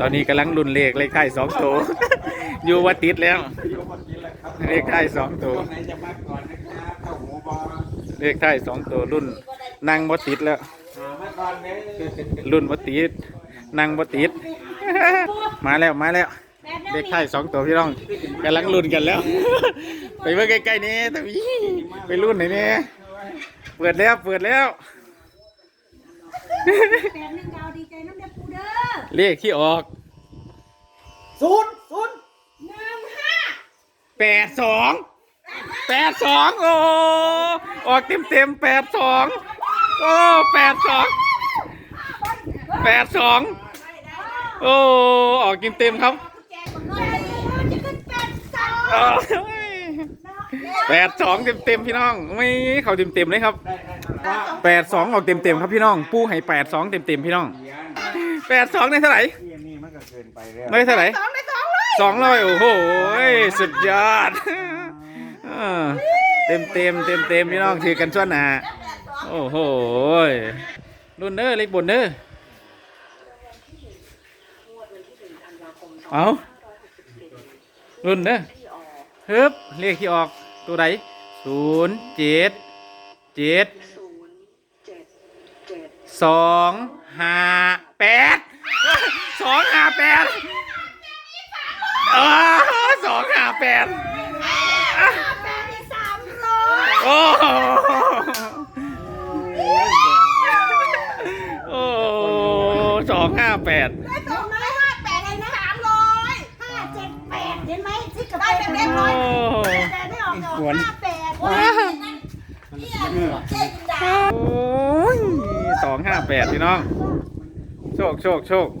ตอนนี้กำลังรุ่นเลขเลขไข่สองตัวอยู่ว่าติดแล้ว เลขไข่สองตัวไหนจะมาก่อนนะครับเข้าหูบอลเลขไข่สองตัวรุ่นนั่งบ่ติดแล้ว มาก่อนเนี่ยรุ่นบ่ติดนั่งบ่ติด มาแล้วมาแล้ว เลขไข่สองตัวพี่น้องกำลังรุ่นกันแล้ว ไปเมื่อใกล้ๆนี้แต่วีไปรุ่นไหนเนี่ยเปิดแล้วเปิดแล้ว แปดหนึ่งดาวดีใจน้ำเด็กปูเด้อเลขที่ออกศูนย์ศูนย์หนึ่งห้าแปดสองแปดสองโอ้ออกเต็มเต็มแปดสองโอ้แปดสองแปดสองโอ้ออกเต็มเต็มครับ แจกคนน้อยจะขึ้นแปดสองโอ้ย แปดสองเต็มเต็มพี่น้องไม่เขาเต็มเต็มเลยครับแปดสองออกเต็มเต็มครับพี่น้อง ปูให้แปดสองเต็มเต็มพี่น้องเสียงแปดสองได้เท่าไหร่ที่นี่มันก็เกินไปแล้วได้เท่าไหร่สองได้สองเลยสองร้อยโอ้โหสุดยอดเต็มเต็มเต็มเต็มพี่น้องถือกันช่วหนาโอ้โหรุ่นเด้อเล็กบนเด้อเอารุ่นเด้อฮึบเลขที่ออก ตัวใดศูนย์เจ็ดเจ็ดสองห้าแปดสองห้าแปดเออสองห้าแปดแปดได้สามร้อยโอ้โหโอ้สองห้าแปดได้สองร้อยห้าแปดเลยนะสามร้อยห้าเจ็ดแปดเห็นไหมที่กับได้เป็นเรียบร้อย แต่ไม่ออกดอกห้าแปดว้าเจ็ดดาวโอ้ยสองห้าแปดพี่น้อง โชคโชคโชค